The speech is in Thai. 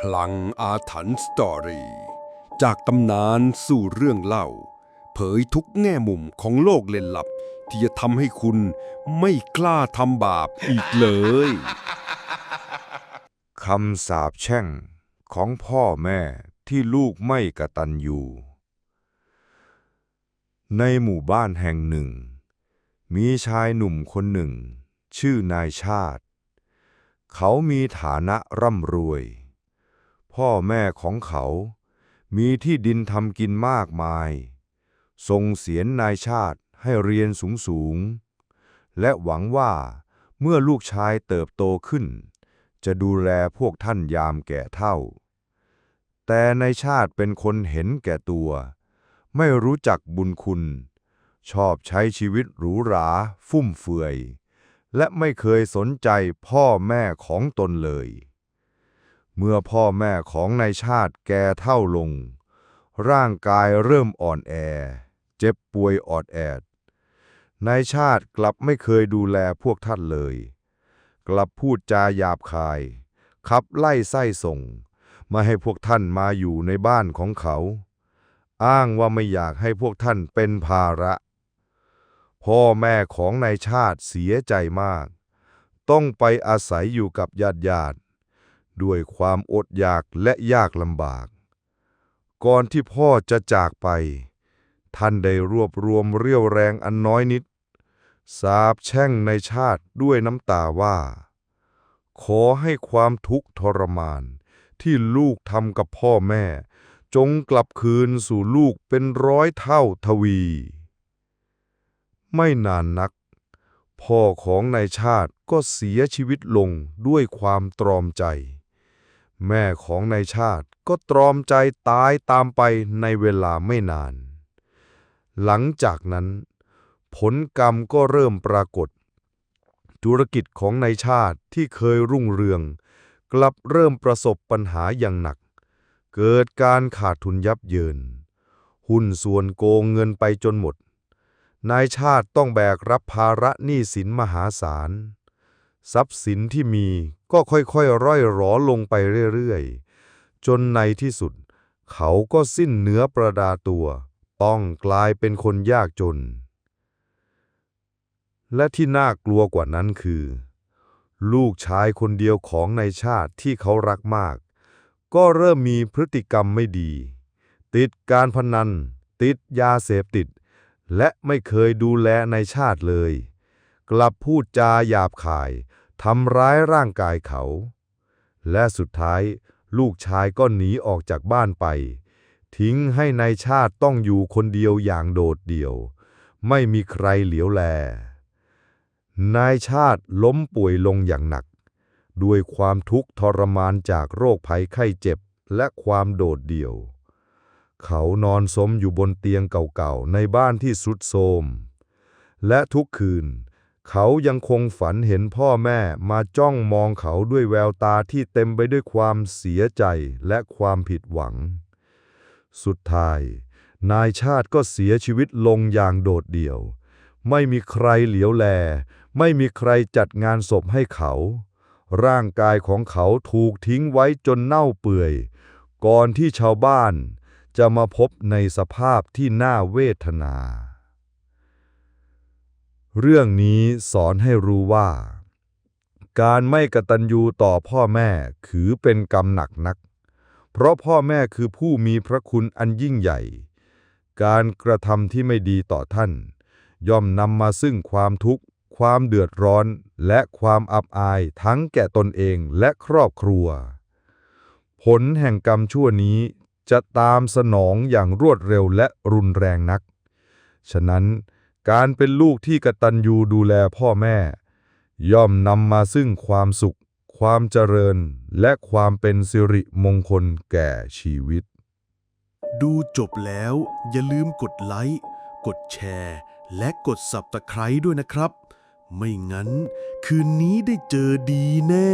คลังอาถรรพ์สตอรี่ จากตำนานสู่เรื่องเล่า เผยทุกแง่มุมของโลกเล่นลับ ที่จะทำให้คุณไม่กล้าทำบาปอีกเลยคำสาปแช่งของพ่อแม่ที่ลูกไม่กระตันอยู่ ในหมู่บ้านแห่งหนึ่ง มีชายหนุ่มคนหนึ่ง ชื่อนายชาติ เขามีฐานะร่ำรวย พ่อแม่ของเขา มีที่ดินทำกินมากมายส่งเสียนนายชาติให้เรียนสูงสูงๆ และหวังว่าเมื่อลูกชายเติบโตขึ้น จะดูแลพวกท่านยามแก่เท่า แต่ในชาติเป็นคนเห็นแก่ตัว ไม่รู้จักบุญคุณ ชอบใช้ชีวิตหรูหรา ฟุ่มเฟือย และไม่เคยสนใจพ่อแม่ของตนเลย เมื่อพ่อแม่ของนายชาติแก่เท่าลง ร่างกายเริ่มอ่อนแอ เจ็บป่วยออดแอดนายชาติกลับไม่เคยดูแลพวกท่านเลย กลับพูดจาหยาบคาย ขับไล่ไส้ส่ง มาให้พวกท่านมาอยู่ในบ้านของเขา อ้างว่าไม่อยากให้พวกท่านเป็นภาระ พ่อแม่ของนายชาติเสียใจมาก ต้องไปอาศัยอยู่กับญาติญาติ ด้วยความอดอยากและยากลำบาก ก่อนที่พ่อจะจากไป ท่านได้รวบรวมเรี่ยวแรงอันน้อยนิด สาบแช่งในชาติด้วยน้ำตาว่า ขอให้ความทุกข์ทรมานที่ลูกทำกับพ่อแม่ จงกลับคืนสู่ลูกเป็นร้อยเท่าทวี ไม่นานนัก พ่อของนายชาติก็เสียชีวิตลงด้วยความตรอมใจ แม่ของนายชาติก็ตรอมใจตายตามไปในเวลาไม่นาน หลังจากนั้น ผลกรรมก็เริ่มปรากฏ ธุรกิจของนายชาติที่เคยรุ่งเรือง กลับเริ่มประสบปัญหาอย่างหนัก เกิดการขาดทุนยับเยิน หุ้นส่วนโกงเงินไปจนหมด นายชาติต้องแบกรับภาระหนี้สินมหาศาล ทรัพย์สินที่มี ก็ค่อยๆ ร่อยหรอลงไปเรื่อยๆ จนในที่สุด เขาก็สิ้นเนื้อประดาตัว ต้องกลายเป็นคนยากจน และที่น่ากลัวกว่านั้นคือ ลูกชายคนเดียวของในชาติที่เขารักมาก ก็เริ่มมีพฤติกรรมไม่ดี ติดการพนัน ติดยาเสพติด และไม่เคยดูแลในชาติเลย กลับพูดจาหยาบคาย ทำร้ายร่างกายเขา และสุดท้ายลูกชายก็หนีออกจากบ้านไป ทิ้งให้นายชาติต้องอยู่คนเดียวอย่างโดดเดี่ยว ไม่มีใครเหลียวแล นายชาติล้มป่วยลงอย่างหนัก ด้วยความทุกข์ทรมานจากโรคภัยไข้เจ็บและความโดดเดี่ยว เขานอนสมอยู่บนเตียงเก่าๆในบ้านที่สุดโทรมและทุกคืน เขายังคงฝันเห็นพ่อแม่มาจ้องมองเขาด้วยแววตาที่เต็มไปด้วยความเสียใจและความผิดหวัง สุดท้าย นายชาติก็เสียชีวิตลงอย่างโดดเดี่ยว ไม่มีใครเหลียวแล ไม่มีใครจัดงานศพให้เขา ร่างกายของเขาถูกทิ้งไว้จนเน่าเปื่อย ก่อนที่ชาวบ้านจะมาพบในสภาพที่น่าเวทนา เรื่องนี้สอนให้รู้ว่า การไม่กตัญญูต่อพ่อแม่ถือเป็นกรรมหนักนัก เพราะพ่อแม่คือผู้มีพระคุณอันยิ่งใหญ่ การกระทำที่ไม่ดีต่อท่าน ย่อมนำมาซึ่งความทุกข์ ความเดือดร้อน และความอับอายทั้งแก่ตนเองและครอบครัว ผลแห่งกรรมชั่วนี้จะตามสนองอย่างรวดเร็วและรุนแรงนัก ฉะนั้น การเป็นลูกที่กตัญญูดูแลพ่อแม่ ย่อมนำมาซึ่งความสุข ความเจริญ และความเป็นสิริมงคลแก่ชีวิต ดูจบแล้ว อย่าลืมกดไลค์ กดแชร์ และกด Subscribe ด้วยนะครับ ไม่งั้น คืนนี้ได้เจอดีแน่